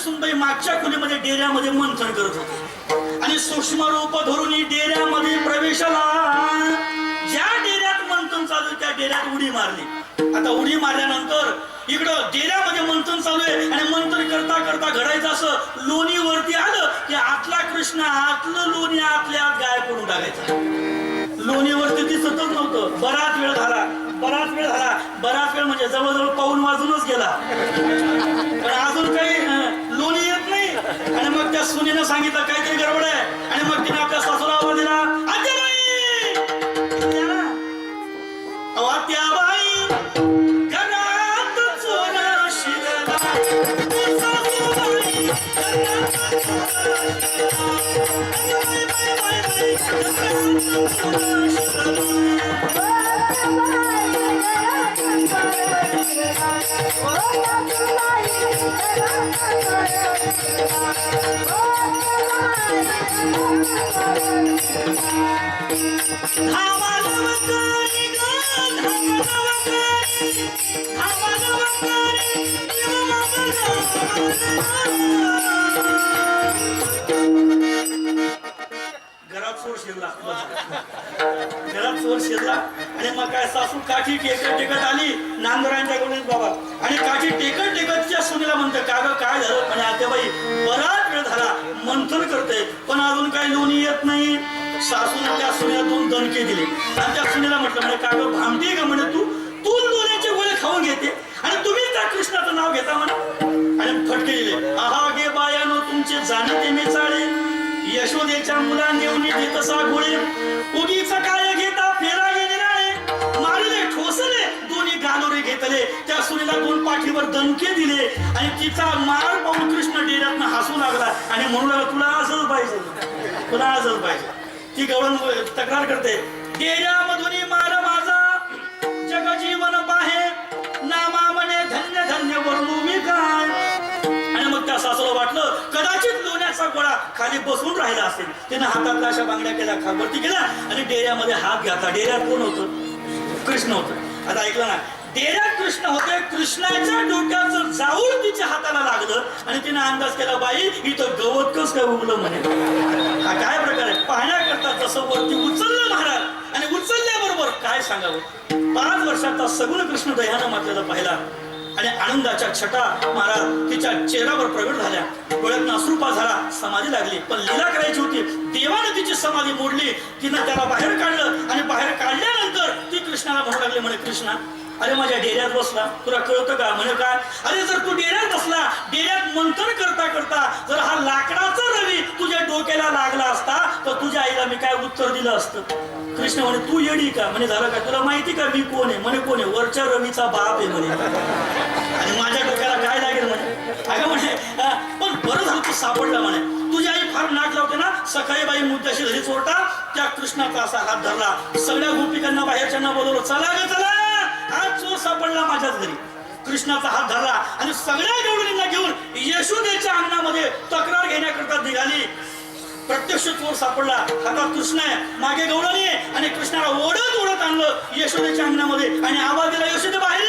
सुनबाई मागच्या खोलीमध्ये डेऱ्यामध्ये मंथन करत होते. आणि सूक्ष्म रूप धरून ही डेऱ्यामध्ये प्रवेशाला ज्या डेऱ्यात मंथन चालू त्या डेऱ्यात उडी मारली. आता उडी मारल्यानंतर इकडं डेऱ्यामध्ये मंथन चालू आहे आणि मंथन करता करता घडायचं असं लोणी वरती आलं की आतला कृष्ण आतलं लोणी आतल्या आत गायब करून टाकायचं. लोणीवरती दिसतच नव्हतं. बराच वेळ झाला. बराच वेळ झाला. बराच वेळ म्हणजे जवळजवळ पाऊल वाजूनच गेला. पण अजून काही आणि मग त्या सुनीनं सांगितलं काहीतरी गडबड आहे. आणि मग तिने आपल्या सासूला आवाज दिला आत्याबाई या ना. अहो, घरात चोर शिरला घरात चोर शिरला आणि मग काय सासू काठी टेकत टेकत आली नांदरांच्या कडून बाबा. आणि काठी टेकत टेकतच्या सुनीला म्हणते का ग काय झालं? म्हणे आत्याबाई बराच वेळ झाला मंथन करते पण अजून काय लोणी येत नाही. सासूने त्या सुन्या दोन दणके दिले. आणि त्या सुनीला म्हटलं म्हणे का ग का म्हणे तू? तू दोन्याचे गोळे खाऊन घेते. आणि तुम्ही त्या कृष्णाचं नाव घेता म्हणा. आणि फटके दिले. आहा गे बायानो तुमचे जाणते मी चाळे यशोदेच्या मुला नेवणी देत तसा गोळे. उगीच काय घेता फेरा गेले राळे मारले ठोसले दोन्ही गालोरे घेतले. त्या सुनेला दोन पाठीवर दणके दिले. आणि तिचा मार पाहून कृष्ण डेऱ्यातनं हसू लागला. आणि म्हणू लागला तुला असंच पाहिजे. तुला असंच पाहिजे. ती गवळण हो- तक्रार करते. डेऱ्यामधून मार माझा. जगजीवन पाहे. नामा म्हणे धन्य धन्य वर्णू मी काय? आणि मग त्या सासूला वाटलं कदाचित लोण्याचा गोळा खाली बसून राहिला असेल. तिने हातातल्या अशा बांगड्या केल्या खाबरती केल्या आणि डेऱ्यामध्ये हात घातला डेऱ्यात कोण होतं? कृष्ण होतं. आता ऐकलं ना? डेऱ्यात कृष्ण होते कृष्णाच्या डोक्याचं जाऊ तिच्या हाताला लागलं आणि तिने अंदाज केला बाई इथं गवत कस काय उगलं म्हणे. हा काय प्रकार आहे? पाहण्याकरता जसं वरती उचललं महाराज आणि उचलल्याबरोबर काय सांगावं? पाच वर्षाचा सगुण कृष्ण दह्यानं मातलेला पाहिला आणि आनंदाच्या छटा महाराज तिच्या चेहऱ्यावर प्रगट झाल्या. डोळ्यात नासरूपा झाला समाधी लागली. पण लीला करायची होती. देवाने तिची समाधी मोडली. तिनं त्याला बाहेर काढलं आणि बाहेर काढल्यानंतर ती कृष्णाला म्हणू लागली म्हणे कृष्णा अरे माझ्या डेऱ्यात बसला. तुला कळतं का? म्हणे काय? अरे जर तू डेऱ्यात बसला डेऱ्यात मंथन करता करता जर हा लाकडाचा रवी तुझ्या डोक्याला लागला असता तर तुझ्या आईला मी काय उत्तर दिलं असतं? कृष्ण म्हणे तू येडी का? म्हणे झालं का तुला माहिती का मी कोण आहे? म्हणे कोण आहे? वरच्या रवीचा बाप आहे म्हणे. आणि माझ्या डोक्याला काय लागेल म्हणे? अगं म्हणे पण बरं झालं तू सापडला म्हणे. तुझी आई फार नाक लावते ना? सकाळी बाई मुद्द्याशी घरी चोरटा त्या कृष्णाचा असा हात धरला. सगळ्या गोपिकांना बाहेरच्यांना बोलवलं. चला ग चला. हा चोर सापडला माझ्याच घरी. कृष्णाचा हात धरला आणि सगळ्या गवळींना घेऊन यशोदेच्या अंगणामध्ये तक्रार घेण्याकरता निघाली. प्रत्यक्ष चोर सापडला. हातात कृष्ण आहे. मागे गवळणी आणि कृष्णाला ओढत ओढत आणलं यशोदेच्या अंगणामध्ये. आणि आवाज दिला यशोदे बाहेर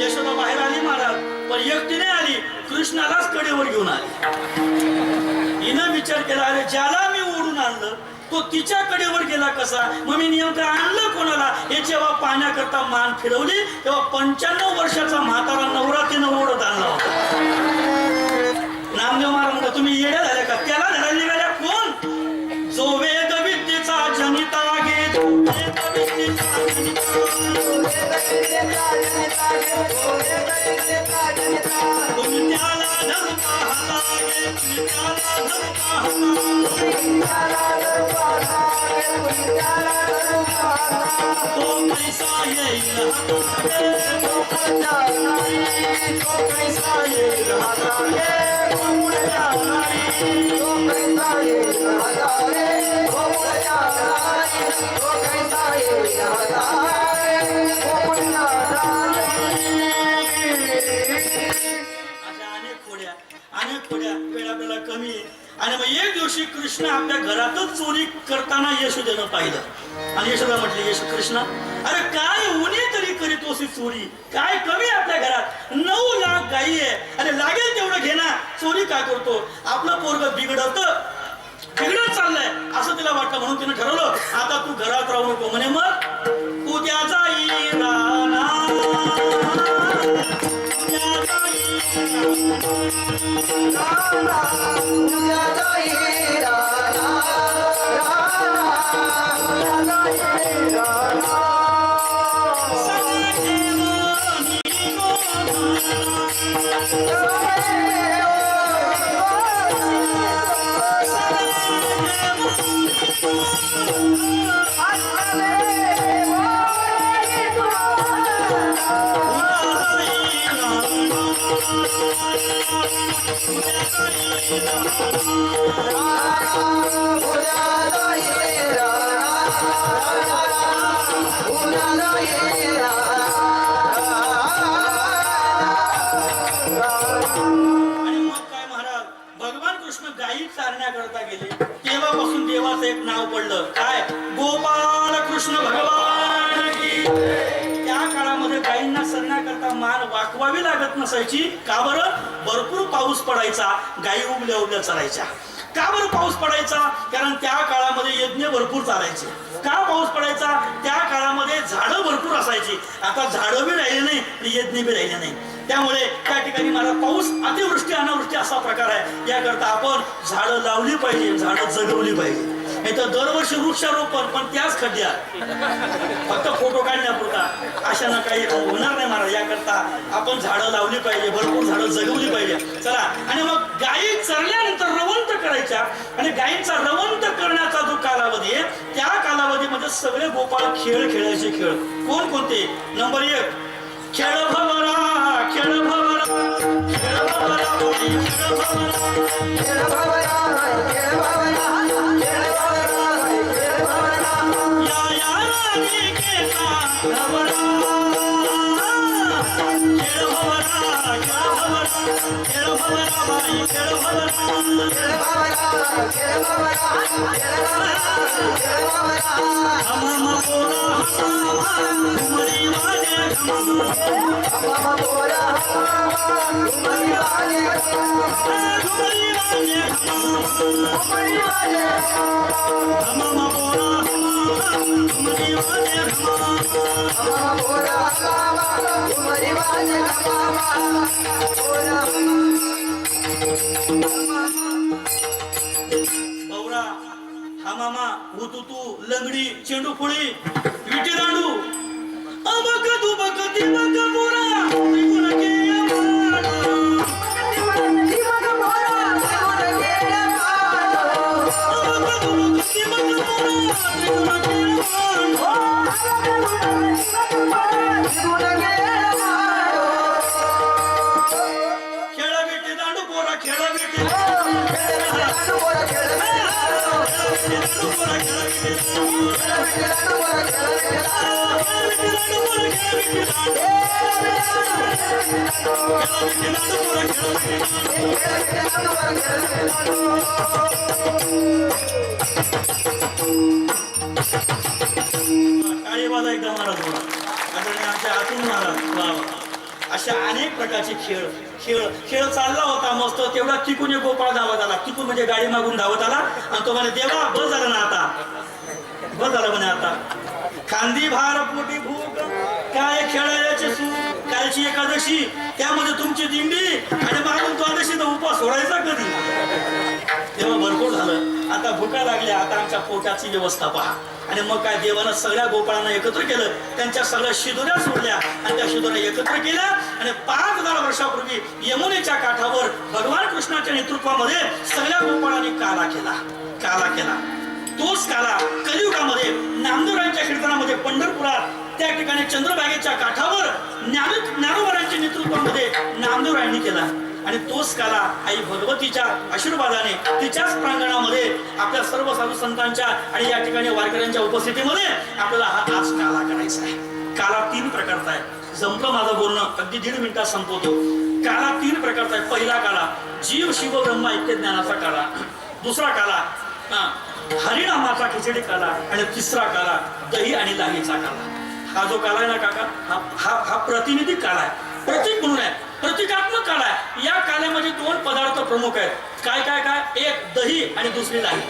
यशोदा बाहेर आली महाराज. पण एकटीने आली. कृष्णालाच कडेवर घेऊन आली. हिनं विचार केला अरे ज्याला मी ओढून आणलं तो तिच्या कडेवर गेला कसा? मग मी नेमकं आणलं कोणाला? हे जेव्हा पाहण्याकरता मान फिरवली तेव्हा पंच्याण्णव वर्षाचा म्हातारा नवरात्रीनं ओढत आणला होता. नामदेव महाराज तुम्ही येड्या झाल्या का? त्याला धरायला निघाल्या कोण? जो वेद विद्येचा जनिता गे जो आणि थोड्या खोड्या वेळा वेळा कमी. आणि मग एक दिवशी कृष्ण आपल्या घरातच चोरी करताना यशोदेनं पाहिलं. आणि यशोदा म्हटली येशू कृष्ण अरे काय उन्हे तरी करीत अशी चोरी? काय कमी आपल्या घरात? नऊ लाख गाई आहे. आणि लागेल तेवढं चोरी काय करतो? आपलं पोरग बिघडत. बिघडत चाललंय. असं तिला वाटलं म्हणून तिने ठरवलं आता तू घरात राहू नको. म्हणे मग उद्या जाई राना उद्या गेले. तेव्हापासून देवाचं एक नाव पडलं. काय? गोपाल कृष्ण भगवान की काळामध्ये गायींना सरण्याकरता मान वाकवावी लागत नसायची. का बरं? भरपूर पाऊस पडायचा. गायी उबल्या उबल्या चालायच्या. का बरं पाऊस पडायचा? कारण त्या काळामध्ये यज्ञ भरपूर चालायचे. का पाऊस पडायचा? त्या काळामध्ये झाडं भरपूर असायची. आता झाडं बी राहिले नाही आणि यज्ञ बी राहिले नाही. त्यामुळे त्या ठिकाणी मला पाऊस अतिवृष्टी अनावृष्टी असा प्रकार आहे. याकरता आपण झाडं लावली पाहिजे झाडं जगवली पाहिजे. नाही तर दरवर्षी वृक्षारोपण पण त्याच खड्ड्यात. फक्त फोटो काढण्यापुरता. अशानं काही होणार नाही महाराज. याकरता आपण झाडं लावली पाहिजे भरपूर झाडं जगवली पाहिजे. चला आणि मग गायी चरल्यानंतर रवंत करायच्या आणि गायींचा रवंत करण्याचा जो कालावधी आहे त्या कालावधीमध्ये सगळे गोपाळ खेळ खेळायचे खेळ. कोण कोणते? नंबर एक खेळ भवरा खेळ भवरा हा मामा हुतुतू लंगडी चेंडू फुळी विटी दांडू अबक तू बक ती ಕೆಳಬಿಟ್ಟಿದ್ದಾಡು ಬೋರ ಕೆಳಬಿಟ್ಟಿದ್ದ विटी एकदा महाराज बोला आदरणीय आमच्या आतून महाराज वा अशा अनेक प्रकारचे खेळ खेळ खेळ चालला होता मस्त. तेवढा तिकून गोपाळ धावत आला. तिकून म्हणजे गाडी मागून धावत आला. आणि तो म्हणे देवा बस झालं ना आता. बस झालं म्हणे आता. खांदी भार पोटी भूक काय खेळायचे सुख कालची एकादशी त्यामध्ये तुमची दिंडी आणि मागून द्वादशी तर उपास सोडायचा कधी? तेव्हा भरपूर झालं. आता भुका लागल्या आता आमच्या पोटाची व्यवस्था पहा. आणि मग काय देवानं सगळ्या गोपाळांना एकत्र केलं त्यांच्या सगळ्या शिदोऱ्या सोडल्या आणि त्या शिदुऱ्या एकत्र केल्या आणि पाच हजार वर्षापूर्वी यमुनेच्या काठावर भगवान कृष्णाच्या नेतृत्वामध्ये सगळ्या गोपाळांनी काला केला. काला केला. तोच काला कलियुगामध्ये नामदेवरांच्या कीर्तनामध्ये पंढरपुरात त्या ठिकाणी चंद्रभागेच्या काठावर ज्ञान ज्ञानोबरांच्या नेतृत्वामध्ये नामदेवरायांनी केला. आणि तोच काला आई भगवतीच्या आशीर्वादाने तिच्याच प्रांगणामध्ये आपल्या सर्व साधू संतांच्या आणि या ठिकाणी वारकऱ्यांच्या उपस्थितीमध्ये आपल्याला हा आज काला करायचा आहे. काला तीन प्रकारचा आहे. संपलं माझं बोलणं अगदी दीड मिनिटात संपवतो. काला तीन प्रकारचा आहे. पहिला काला जीव शिव ब्रह्म ऐक्य ज्ञानाचा काला. दुसरा काला हा, हरिणामाचा खिचडी काला आणि तिसरा काला दही आणि लाहीचा काला हा जो काला आहे ना काका हा हा हा प्रतिनिधी काला आहे. प्रतीक म्हणून आहे. प्रतिकात्मक काला आहे. या काल्यामध्ये दोन पदार्थ प्रमुख आहेत. काय काय काय? एक दही आणि दुसरी लाही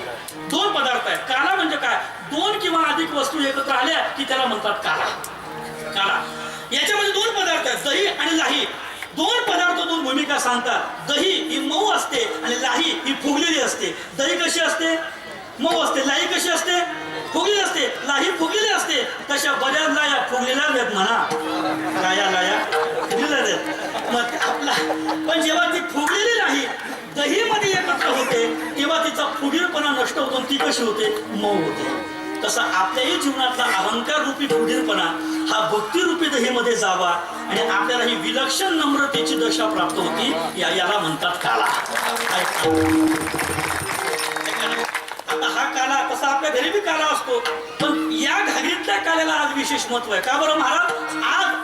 दोन पदार्थ आहेत. काला म्हणजे काय? दोन किंवा अधिक वस्तू एकत्र आल्या की त्याला म्हणतात काला काला याच्यामध्ये दोन पदार्थ आहेत. दही आणि लाही. दोन पदार्थ दोन भूमिका सांगतात. दही ही मऊ असते आणि लाही ही फुगलेली असते. दही कशी असते? मऊ असते लाही कशी असते? फुगली असते लाही फुगलेली असते. तशा बऱ्याच लाया फुगलेल्या आहेत म्हणा. लाया लाया फुगलेल्या आहेत. मग आपला पण जेव्हा ती फुगलेली नाही दही मध्ये एकत्र होते तेव्हा तिचा फुगीरपणा नष्ट होतो ती कशी होते? मऊ होते. तसा आपल्याही जीवनातला अहंकार रूपी फुगीरपणा हा भक्ती रूपी दहीमध्ये जावा आणि आपल्याला ही विलक्षण नम्रतेची दशा प्राप्त होती या याला म्हणतात काला आता हा काला तसा आपल्या घरी बी काला असतो. पण या घागरीतल्या काल्याला आज विशेष महत्त्व आहे. का बरं महाराज? आज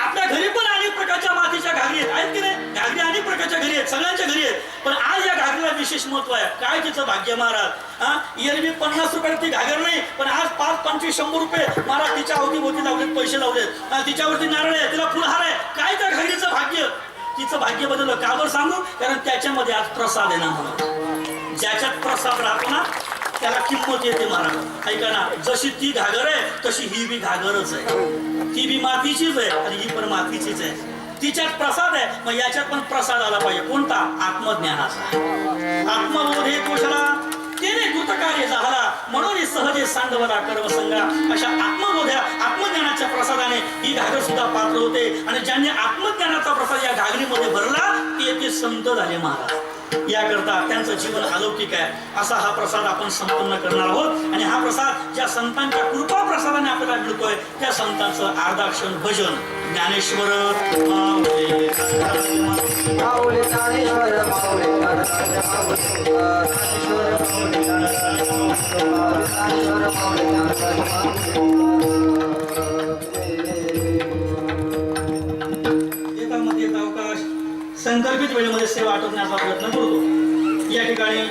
आपल्या घरी पण अनेक प्रकारच्या मातीच्या घागरी आहेत. आहेत की नाही? घागरी अनेक प्रकारच्या घरी आहेत. सगळ्यांच्या घरी आहेत. पण आज या घागरीला विशेष महत्त्व आहे. काय तिचं भाग्य महाराज? हा? एरवी पन्नास रुपयाला ती घागर नाही पण आज पाच पंचवीस शंभर रुपये महाराज तिच्या अवतीभोवती लावलेत पैसे लावलेत. तिच्यावरती नारळ आहे. तिला फुलहार आहे. काय त्या घागरीचं भाग्य? तिचं भाग्य बदललं. का बरं सांगू? कारण त्याच्यामध्ये आज प्रसाद आहे ना म्हणून. ज्याच्यात प्रसाद राहतो ना त्याला किंमत येते महाराज ऐका ना जशी ती घागर आहे तशी ही बी घागरच आहे. ती बी मातीचीच आहे आणि ही पण मातीचीच आहे. तिच्यात प्रसाद आहे मग याच्यात पण प्रसाद आला पाहिजे. कोणता? आत्मज्ञानाचा. आत्मबोध हे कोशाला? तेने कृतकार्य झाला. म्हणून सहजे सांडवला कर्मसंगा अशा आत्मबोध्या आत्मज्ञानाच्या प्रसादाने ही घागर सुद्धा पात्र होते. आणि ज्यांनी आत्मज्ञानाचा प्रसाद या घागरीमध्ये भरला ते ते संत झाले महाराज. याकरता त्यांचं जीवन अलौकिक आहे असा हा प्रसाद आपण संपन्न करणार आहोत आणि हा प्रसाद ज्या संतांच्या कृपा प्रसादाने आपल्याला मिळतोय त्या संतांचं आर्दाक्षण भजन ज्ञानेश्वर पाठवण्याचा प्रयत्न करतो. या ठिकाणी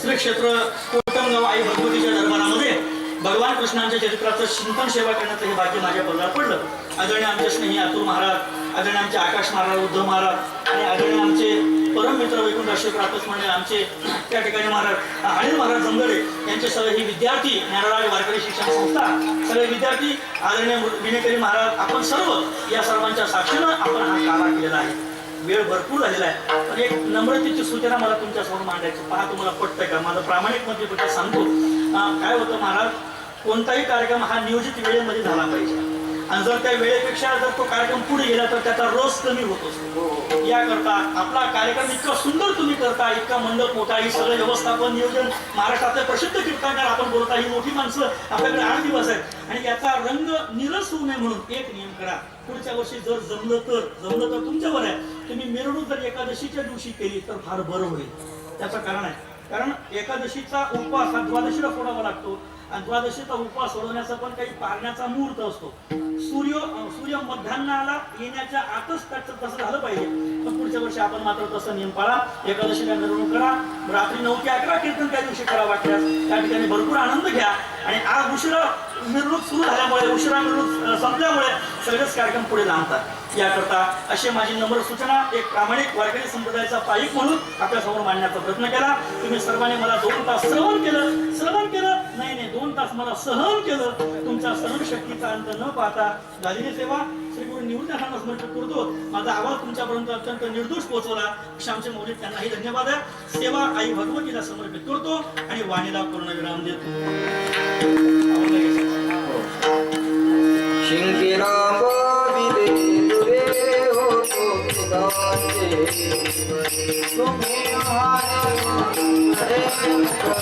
श्री क्षेत्र कोटमगाव आई भगवतीच्या दरबारामध्ये भगवान कृष्णांच्या चरित्राचं चिंतन सेवा करण्याचं हे भाग्य माझ्या पदरात पडलं. आदरणीय आमचे स्नेही अतुल महाराज आदरणीय आमचे आकाश महाराज उद्धव महाराज आणि आदरणीय आमचे परम मित्र वैकुंठ अशोक रातच म्हणजे आमचे त्या ठिकाणी महाराज अनिल महाराज जमगडे यांचे सगळे ही विद्यार्थी ज्ञानराज वारकरी शिक्षण संस्था सगळे विद्यार्थी आदरणीय विनेकरी महाराज आपण सर्व या सर्वांच्या साक्षीनं आपण हा काला केलेला आहे. वेळ भरपूर झालेला आहे. पण एक नम्रतेची सूचना मला तुमच्यासमोर मांडायची पहा तुम्हाला पटतंय का? माझं प्रामाणिकमध्ये सांगतो. काय होतं महाराज कोणताही कार्यक्रम हा नियोजित वेळेमध्ये झाला पाहिजे. आणि जर त्या वेळेपेक्षा जर तो कार्यक्रम पुढे गेला तर त्याचा रस कमी होत असतो. याकरता आपला कार्यक्रम इतका सुंदर तुम्ही करता इतका मंडप मोठा ही सगळं व्यवस्थापन नियोजन महाराष्ट्रातले प्रसिद्ध कीर्तनकार आपण बोलता ही मोठी माणसं आपल्याकडे आठ दिवस आहेत. आणि याचा रंग निरस होऊ नये म्हणून एक नियम करा. पुढच्या वर्षी जर जमलं तर जमलं तर तुमच्यावर आहे. तुम्ही मिरवणूक जर एकादशीच्या दिवशी केली तर फार बरं होईल. त्याचं कारण आहे. कारण एकादशीचा उपवास हा द्वादशीला सोडावा लागतो. आणि द्वादशीचा उपवास सोडवण्याचा पण काही पाळण्याचा मुहूर्त असतो. सूर्य सूर्य मध्यान्हाला येण्याच्या आतच त्याचं तसं झालं पाहिजे. पण पुढच्या वर्षी आपण मात्र तसं नियम पाळा. एकादशीला मिरवणूक करा. रात्री नऊ ते अकरा कीर्तन त्या दिवशी करा वाटल्यास त्या ठिकाणी भरपूर आनंद घ्या. आणि आज उशिरा मिरवणूक सुरू झाल्यामुळे उशिरा मिरवणूक संपल्यामुळे सगळेच कार्यक्रम पुढे लांबतात. याकरता अशी माझी नम्र सूचना एक प्रामाणिक वारकरी संप्रदायाचा पाईक म्हणून आपल्यासमोर मांडण्याचा प्रयत्न केला. तुम्ही सर्वांनी मला दोन तास श्रवण केलं. श्रवण केलं. नाही नाही दोन तास मला सहन केलं. तुमच्या सहनशक्तीचा अंत न पाहता झालेली सेवा श्री गुरु निवृत्तांना समर्पित करतो माझा आवाज तुमच्यापर्यंत अत्यंत निर्दोष पोहोचवला. श्यामचे मौलिक त्यांनाही धन्यवाद आहे. सेवा आई भगवतीला समर्पित करतो आणि वाणीला पूर्ण विराम देतो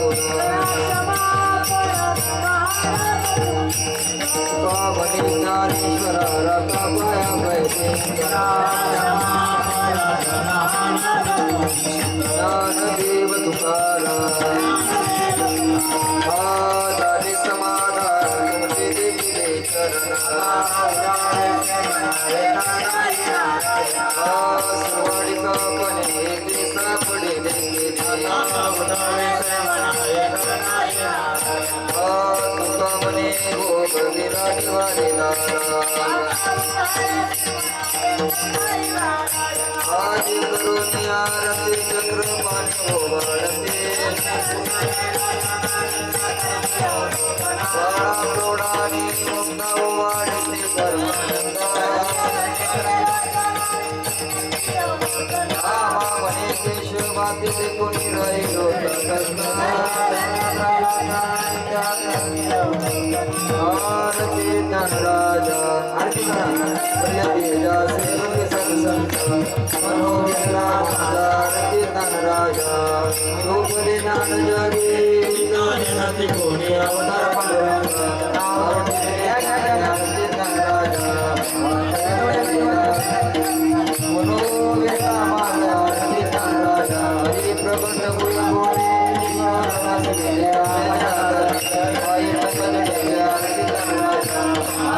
करण्या गुणा. तुका म्हणे ज्ञानेश्वरा वाढेला आदि आरती ओवाळते बाळा प्रौढानी मुक्ता ओवाळते परमानंदा म्हणे केशव मातीचे कोणी राहिलो आरती ज्ञानराजा आरती करा प्रियतेजा सेवक सरसंत मनोविला आरती ज्ञानराजा गोपले ज्ञान जगी कोणी अवतार पांडुरंग आरती ज्ञानराजा मनोविला माझा आरती ज्ञानराजा हरी प्रबंध गुरु गोडे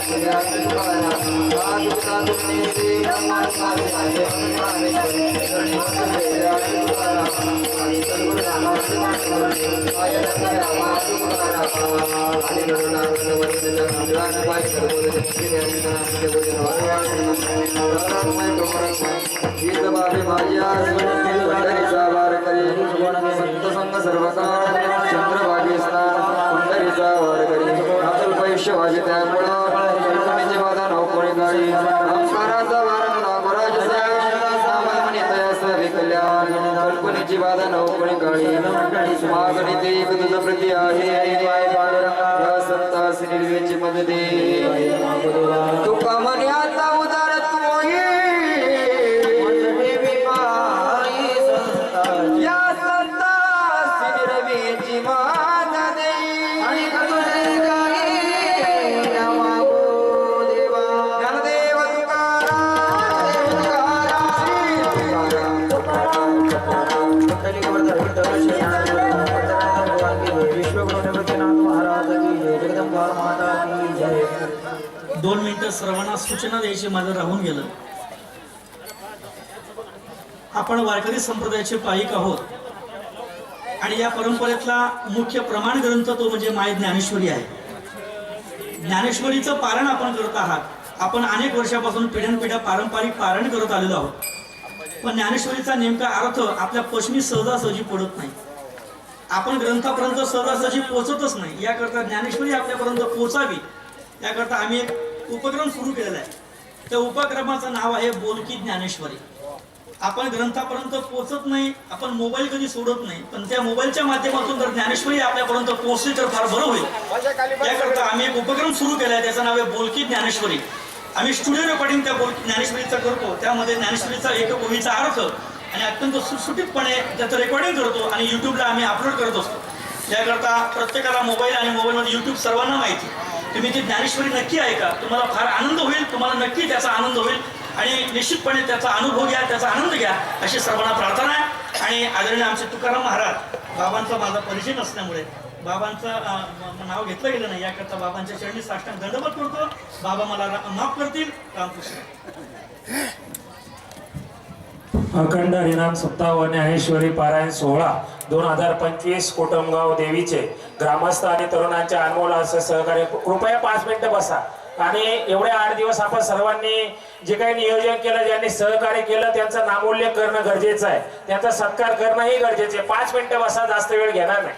आमंगर तुझ्या चंद्रभागी स्नान अतुल पैश्य कोणी कल्पनेची बाधा नौकोणी काळी मागणी ते तुझ प्रती आहे या. सत्तास निर्वेची मदते तुका म्हणे सूचना द्यायची माझं राहून गेलं. आपण वारकरी संप्रदायाचे पायिक आहोत. आणि या परंपरेतला मुख्य प्रमाण ग्रंथ तो म्हणजे माय ज्ञानेश्वरी आहे. ज्ञानेश्वरीचं पारण आपण करत आहात. आपण अनेक वर्षापासून पिढ्यानपिढ्या पारंपरिक पारण करत आलेलो आहोत. पण ज्ञानेश्वरीचा नेमका अर्थ आपल्या पश्चिमी सहजासहजी पडत नाही. आपण ग्रंथापर्यंत सहजासहजी पोहोचतच नाही. याकरता ज्ञानेश्वरी आपल्यापर्यंत पोहोचावी. याकरता आम्ही एक उपक्रम सुरू केलेला आहे. त्या उपक्रमाचं नाव आहे बोलकी ज्ञानेश्वरी. आपण ग्रंथापर्यंत पोहोचत नाही आपण मोबाईल कधी सोडत नाही पण त्या मोबाईलच्या माध्यमातून जर ज्ञानेश्वरी आपल्यापर्यंत पोहोचली तर फार बरं होईल. याकरता आम्ही एक उपक्रम सुरू केला आहे त्याचं नाव आहे बोलकी ज्ञानेश्वरी. आम्ही स्टुडिओ रेकॉर्डिंग त्या बोल ज्ञानेश्वरीचा करतो त्यामध्ये ज्ञानेश्वरीचा एक ओळीचा अर्थ आणि अत्यंत सुटसुटीतपणे त्याचं रेकॉर्डिंग करतो आणि युट्यूबला आम्ही अपलोड करत असतो. याकरता प्रत्येकाला मोबाईल आणि मोबाईलमध्ये युट्यूब सर्वांना माहिती. तुम्ही ती ज्ञानेश्वरी नक्की ऐका तुम्हाला फार आनंद होईल तुम्हाला नक्की त्याचा आनंद होईल. आणि निश्चितपणे त्याचा अनुभव घ्या त्याचा आनंद घ्या अशी सर्वांना प्रार्थना आहे. आणि आदरणीय आमचे तुकाराम महाराज बाबांचा माझा परिचय नसल्यामुळे बाबांचं नाव घेतलं गेलं नाही याकरता बाबांच्या चरणी साष्टांग दंडवत करतो. बाबा मला माफ करतील. रामकृष्ण. अखंड हरिनाम सप्ताह व पारायण सोहळा दोन हजार पंचवीस कोटमगाव देवीचे. ग्रामस्थ आणि तरुणांच्या अनमोल असं सहकार्य. कृपया पाच मिनिटं बसा. आणि एवढे आठ दिवस आपण सर्वांनी जे काही नियोजन केलं ज्यांनी सहकार्य केलं त्यांचं नामोल्लेख करणं गरजेचं आहे. त्यांचा सत्कार करणंही गरजेचं आहे. पाच मिनिटं बसा जास्त वेळ घेणार नाही.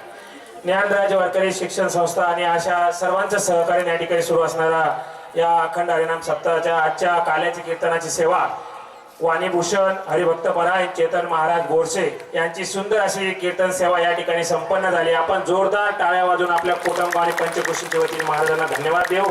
ज्ञानराज वारकरी शिक्षण संस्था आणि अशा सर्वांचं सहकार्य या ठिकाणी सुरू असणारा या अखंड हरिनाम सप्ताहाच्या आजच्या काल्याची कीर्तनाची सेवा वाणीभूषण हरिभक्त परायण चेतन महाराज गोरसे यांची सुंदर अशी कीर्तन सेवा या ठिकाणी संपन्न झाली. आपण जोरदार टाळ्या वाजून आपल्या कुटुंब आणि पंचकृषीच्या वतीने महाराजांना धन्यवाद देऊ.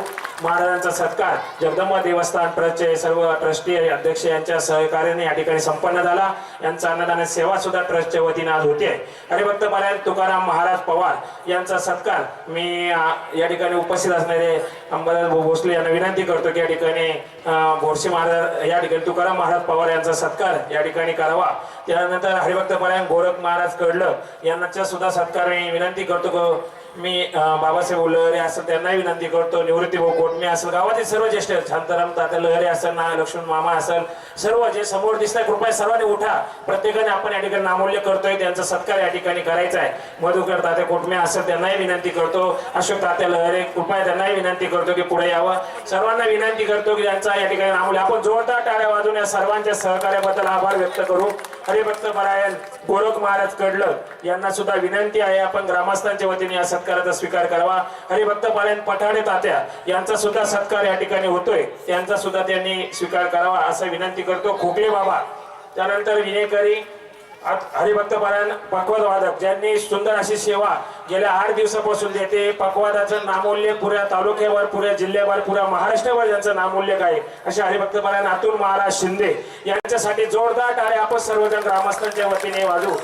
महाराजांचा सत्कार. जगदंबा देवस्थान ट्रस्टचे सर्व ट्रस्टी अध्यक्ष यांच्या सहकार्याने या ठिकाणी संपन्न झाला. यांचा अन्नदान सेवा सुद्धा ट्रस्टच्या वतीने आज होते. हरिभक्त महाराज तुकाराम महाराज पवार यांचा सत्कार मी या ठिकाणी उपस्थित असणारे अंबादास भोसले यांना विनंती करतो की या ठिकाणी अ, महाराज या ठिकाणी तुकाराम महाराज पवार यांचा सत्कार या ठिकाणी करावा. त्यानंतर हरिभक्त महाराज गोरख महाराज कडलं यांचा सुद्धा सत्कार मी विनंती करतो मी बाबासाहेब लहरे असं त्यांनाही विनंती करतो. निवृत्ती भाऊ कोटमे असेल गावातील सर्व ज्येष्ठ शांताराम तात्या लहरे असेल ना लक्ष्मण मामा असेल सर्व जे समोर दिसतंय कृपया सर्वांनी उठा. प्रत्येकाने आपण या ठिकाणी नामूल्य करतोय. त्यांचा सत्कार या ठिकाणी करायचा आहे. मधुकर तात्या कोटमे असेल त्यांनाही विनंती करतो. अशोक तात्या लहरे कृपया त्यांनाही विनंती करतो की पुढे यावं. सर्वांना विनंती करतो की त्यांचा या ठिकाणी नामूल्य आपण जोरदार टाळ्या वाजून या सर्वांच्या सहकार्याबद्दल आभार व्यक्त करू. हरिभक्त परायण गोरख महाराज कडलं यांना सुद्धा विनंती आहे आपण ग्रामस्थांच्या वतीने या सत्काराचा स्वीकार करावा. हरिभक्त परायण पठाडे तात्या यांचा सुद्धा सत्कार या ठिकाणी होतोय. त्यांचा सुद्धा त्यांनी स्वीकार करावा असं विनंती करतो. खोकले बाबा त्यानंतर विनेकरी हरिभक्त परायण पक्वाद वादक ज्यांनी सुंदर अशी सेवा गेल्या आठ दिवसापासून देते पक्वादाचं नामोल्य पुऱ्या तालुक्यावर पुऱ्या जिल्ह्यावर पुऱ्या महाराष्ट्रावर ज्यांचं नामोल्लेख आहे असे हरिभक्त परायण अतुल महाराज शिंदे यांच्यासाठी जोरदार टाळे आपण सर्वजण ग्रामस्थांच्या वतीने वाजू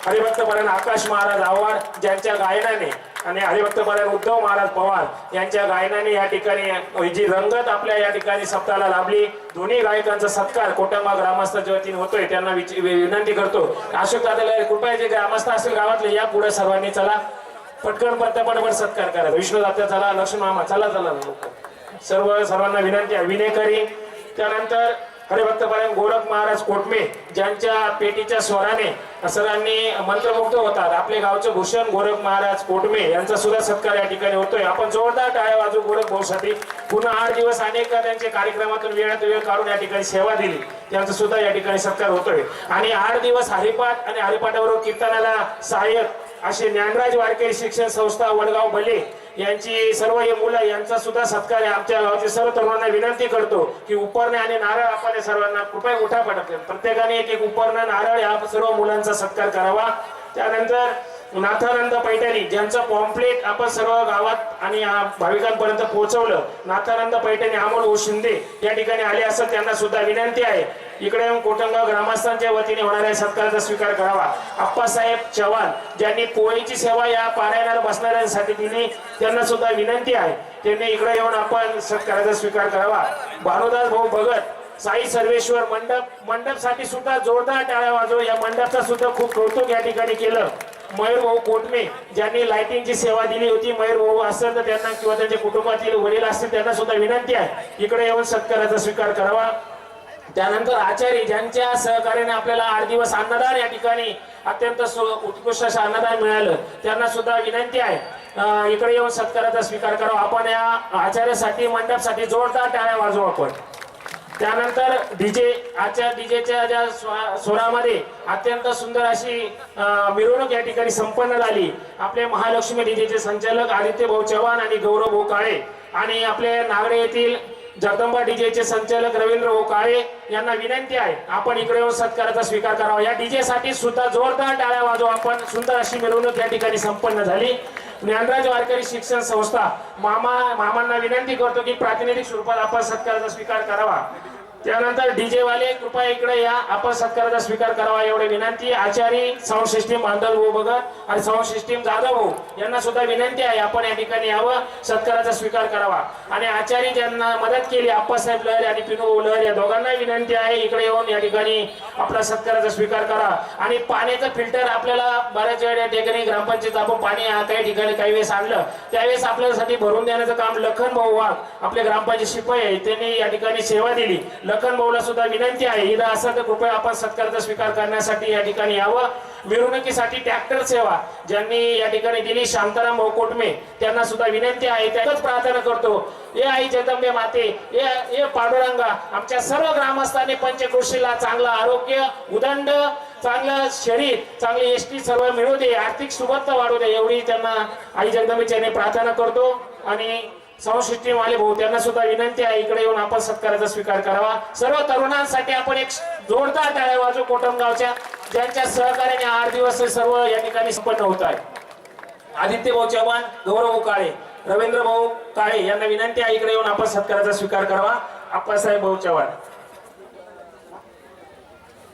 हरिभक्त परायण आकाश महाराज आव्हाड ज्यांच्या गायनाने आणि हरिभक्त परायण उद्धव महाराज पवार यांच्या गायनाने या ठिकाणी जी रंगत आपल्या या ठिकाणी सप्ताहाला लाभली दोन्ही गायकांचा सत्कार कोटंबा ग्रामस्थाच्या वतीने होतोय त्यांना विनंती करतो. अशोक दादाला कृपया जे ग्रामस्थ असेल गावातले या पुढे सर्वांनी चला. पटकन पट्ट्यापटभर सत्कार करा. विष्णू दात्या चला लक्ष्मण मामा चला चला. सर्व सर्वांना विनंती आहे. विनेकरी त्यानंतर हरिभक्त परायण गोरख महाराज कोटमे ज्यांच्या पेटीच्या स्वराने सरांनी मंत्रमुग्ध होतात. आपले गावचे भूषण गोरख महाराज कोटमे यांचा सुद्धा सत्कार या ठिकाणी होतोय. आपण जोरदार टाळ्या वाजू गोरख भाऊसाठी पुन्हा आठ दिवस अनेक त्यांच्या कार्यक्रमातून वेळात वेळ काढून या ठिकाणी सेवा दिली. त्यांचा सुद्धा या ठिकाणी सत्कार होतोय. आणि आठ दिवस हरिपाठ आणि हरिपाठाबरोबर कीर्तनाला सहाय्यक असे ज्ञानराज वारकरी शिक्षण संस्था वडगाव भले यांची सर्व हे मुलं यांचा सुद्धा सत्कार आमच्या गावातील सर्व तरुणांना विनंती करतो की उपरणे आणि नारळ आपण या सर्वांना कृपया उठा पडत प्रत्येकाने एक एक उपर्ण नारळ या सर्व मुलांचा सत्कार करावा. त्यानंतर नाथानंद पैठणी ज्यांचं पॉम्प्लेट आपण सर्व गावात आणि भाविकांपर्यंत पोहोचवलं. नाथानंद पैठणी अमोल ओ शिंदे या ठिकाणी आले असत त्यांना सुद्धा विनंती आहे. इकडे येऊन कोटंगाव ग्रामस्थांच्या वतीने होणाऱ्या सत्काराचा स्वीकार करावा. आप्पासाहेब चव्हाण ज्यांनी पोळीची सेवा या पारायणाला बसणाऱ्यांसाठी दिली त्यांना सुद्धा विनंती आहे. त्यांनी इकडे येऊन आपण सत्काराचा स्वीकार करावा. भानुदास भाऊ भगत साई सर्वेश्वर मंडप मंडपसाठी सुद्धा जोरदार टाळ्या वाजव या मंडपचा सुद्धा खूप कौतुक या ठिकाणी केलं. मयूर भाऊ कोटमे ज्यांनी लाइटिंगची सेवा दिली होती मयूर भाऊ असेल तर त्यांना किंवा त्यांच्या कुटुंबातील वडील असतील त्यांना सुद्धा विनंती आहे. इकडे येऊन सत्काराचा स्वीकार करावा. त्यानंतर आचार्य ज्यांच्या सहकार्याने आपल्याला आठ दिवस अन्नदान या ठिकाणी अत्यंत उत्कृष्ट असं अन्नदान मिळालं त्यांना सुद्धा विनंती आहे. इकडे येऊन सत्काराचा स्वीकार करावा आपण या आचार्यासाठी मंडपसाठी जोरदार टाळ्या वाजवू आपण. त्यानंतर डीजे आजच्या डीजेच्या ज्या स्वरामध्ये अत्यंत सुंदर अशी मिरवणूक या ठिकाणी संपन्न झाली. आपले महालक्ष्मी डीजेचे संचालक आदित्य भाऊ चव्हाण आणि गौरव भाऊ काळे आणि आपले नागडे येथील जगदंबा डीजेचे संचालक रवींद्र ओकाळे यांना विनंती आहे आपण इकडे येऊन सत्काराचा स्वीकार करावा. या डीजे साठी सुद्धा जोरदार टाळ्या वाजव आपण. सुंदर अशी मिरवणूक या ठिकाणी संपन्न झाली. ज्ञानराज वारकरी शिक्षण संस्था मामा मामांना विनंती करतो की प्रातिनिधिक स्वरूपात आपण सत्काराचा स्वीकार करावा. त्यानंतर डीजे वाले कृपया इकडे या. आपण सत्काराचा स्वीकार करावा एवढी विनंती. आचारी साऊंड सिस्टीम बांधव भाऊ बघत आणि साऊंड सिस्टीम जाधव भाऊ यांना सुद्धा विनंती आहे आपण या ठिकाणी यावं. सत्काराचा स्वीकार करावा. आणि आचारी ज्यांना मदत केली आप्पासाहेब लहर आणि पिनू लहर या दोघांनाही विनंती आहे इकडे येऊन या ठिकाणी आपला सत्काराचा स्वीकार करा. आणि पाण्याचं फिल्टर आपल्याला बऱ्याच वेळा या ठिकाणी ग्रामपंचायत आपण पाणी काही ठिकाणी काही वेळेस आणलं. त्यावेळेस आपल्यासाठी भरून देण्याचं काम लखन भाऊ वाघ आपले ग्रामपंचायत शिपाई आहे त्यांनी या ठिकाणी सेवा दिली. लखन भाऊला सुद्धा विनंती आहे. इथं असं तर कृपया आपण सत्काराचा स्वीकार करण्यासाठी या ठिकाणी यावं. मिरवणुकीसाठी ट्रॅक्टर सेवा ज्यांनी या ठिकाणी दिली शांताराम भाऊ कोटमे त्यांना सुद्धा विनंती आहे. त्यातच प्रार्थना करतो. हे आई जगदंबे माते हे ये पांडुरंगा आमच्या सर्व ग्रामस्थांनी पंचकृषीला चांगलं आरोग्य उदंड चांगलं शरीर चांगली एसटी सर्व मिळू दे आर्थिक सुबत्ता वाढू दे एवढी त्यांना आई जगदंबेच्या प्रार्थना करतो. आणि संशिष्टी वाले भाऊ त्यांना सुद्धा विनंती आहे इकडे येऊन आपण सत्काराचा स्वीकार करावा. सर्व तरुणांसाठी आपण एक जोरदार टाळ्या वाजू कोटमगावच्या ज्यांच्या सहकार्याने आठ दिवस हे सर्व या ठिकाणी संपन्न होत आहे. आदित्य भाऊ चव्हाण गौरव काळे रवींद्र भाऊ काळे यांना विनंती आहे इकडे येऊन आपण सत्काराचा स्वीकार करावा. आप्पासाहेब भाऊ चव्हाण.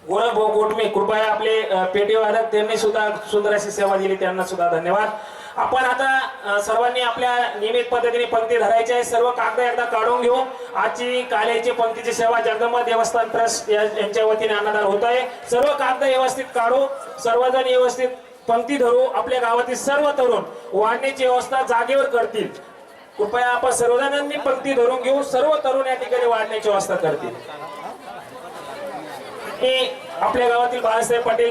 गोरख भाऊ कोटमे कृपया आपले पेटीवादक त्यांनी सुद्धा सुंदर अशी सेवा दिली त्यांना सुद्धा धन्यवाद. आपण आता सर्वांनी आपल्या नियमित पद्धतीने पंक्ती धरायची आहे. सर्व कागद एकदा काढून घेऊ. आजची काल्याची पंक्तीची सेवा जगदंबा देवस्थान ट्रस्ट यांच्या वतीने अन्नदान होत आहे. सर्व कागद व्यवस्थित काढू. सर्वजण व्यवस्थित पंक्ती धरू. आपल्या गावातील सर्व तरुण वाढण्याची व्यवस्था जागेवर करतील. कृपया आपण सर्वजणांनी पंक्ती धरून घेऊ. सर्व तरुण या ठिकाणी वाढण्याची व्यवस्था करतील. आपल्या गावातील बाळासाहेब पाटील